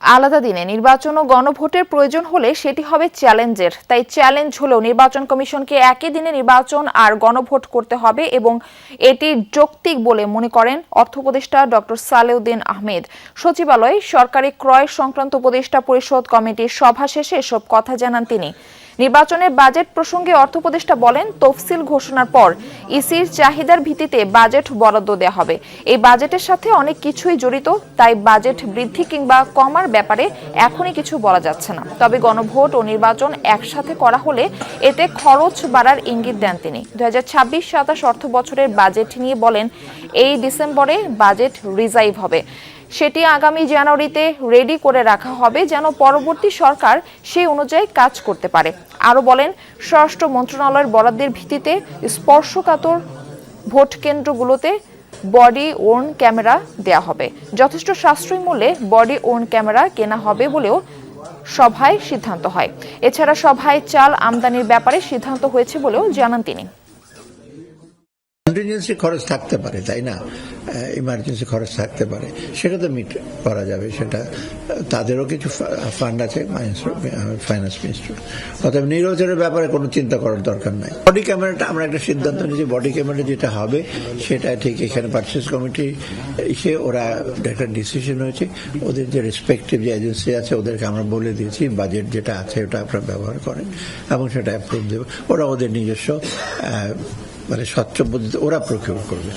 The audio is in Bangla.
আলাদা দিনে নির্বাচন ও গণভোটের প্রয়োজন হলে সেটি হবে চ্যালেঞ্জের। তাই চ্যালেঞ্জ হলেও নির্বাচন কমিশনকে একই দিনে নির্বাচন আর গণভোট করতে হবে এবং এটি যৌক্তিক বলে মনে করেন অর্থ উপদেষ্টা ডক্টর সালেউদ্দিন আহমেদ। সচিবালয়ে সরকারি ক্রয় সংক্রান্ত উপদেষ্টা পরিষদ কমিটির সভা শেষে এসব কথা জানান তিনি। নির্বাচনের বাজেট প্রসঙ্গে অর্থ উপদেষ্টা বলেন তফসিল ঘোষণার পর ইসির চাহিদার ভিত্তিতে বাজেট বরাদ্দ দেওয়া হবে। এই বাজেটের সাথে অনেক কিছুই জড়িত, তাই বাজেট বৃদ্ধি কিংবা কমার ব্যাপারে এখনই কিছু বলা যাচ্ছে না। তবে গণভোট ও নির্বাচন একসাথে করা হলে এতে খরচ বাড়ার ইঙ্গিত দেন তিনি। দু হাজার ছাব্বিশ সাতাশ অর্থ বছরের বাজেট নিয়ে বলেন, এই ডিসেম্বরে বাজেট রিজাইভ হবে। সেটি আগামী জানুয়ারিতে রেডি করে রাখা হবে যেন পরবর্তী সরকার সেই অনুযায়ী কাজ করতে পারে। আরও বলেন, স্বরাষ্ট্র মন্ত্রণালয়ের বরাদ্দের ভিত্তিতে স্পর্শকাতর ভোট কেন্দ্রগুলোতে বডি ওর্ন ক্যামেরা দেয়া হবে। যথেষ্ট সাশ্রয়ী মূল্যে বডি ওর্ন ক্যামেরা কেনা হবে বলেও সভায় সিদ্ধান্ত হয়। এছাড়া সভায় চাল আমদানির ব্যাপারে সিদ্ধান্ত হয়েছে বলেও জানান তিনি। কন্টিনজেন্সি খরচ থাকতে পারে, তাই না? ইমার্জেন্সি খরচ থাকতে পারে। সেটা তো মিট করা যাবে, সেটা, তাদেরও কিছু ফান্ড আছে ফাইন্যান্স মিনিস্ট্রি অতএব নির্বাচনের ব্যাপারে কোনো চিন্তা করার দরকার নাই। বডি ক্যামেরাটা আমরা একটা সিদ্ধান্ত নিয়েছি বডি ক্যামেরা যেটা হবে সেটা ঠিক এখানে পার্চেস কমিটি এসে ওরা একটা ডিসিশন হয়েছে। ওদের যে রেসপেক্টিভ যে এজেন্সি আছে, ওদেরকে আমরা বলে দিয়েছি বাজেট যেটা আছে, ওটা আপনারা ব্যবহার করেন এবং সেটা অ্যাপ্রুভ দেবে। ওরা ওদের নিজস্ব মানে স্বচ্ছ বুদ্ধিতে ওরা প্রকিউর করবে।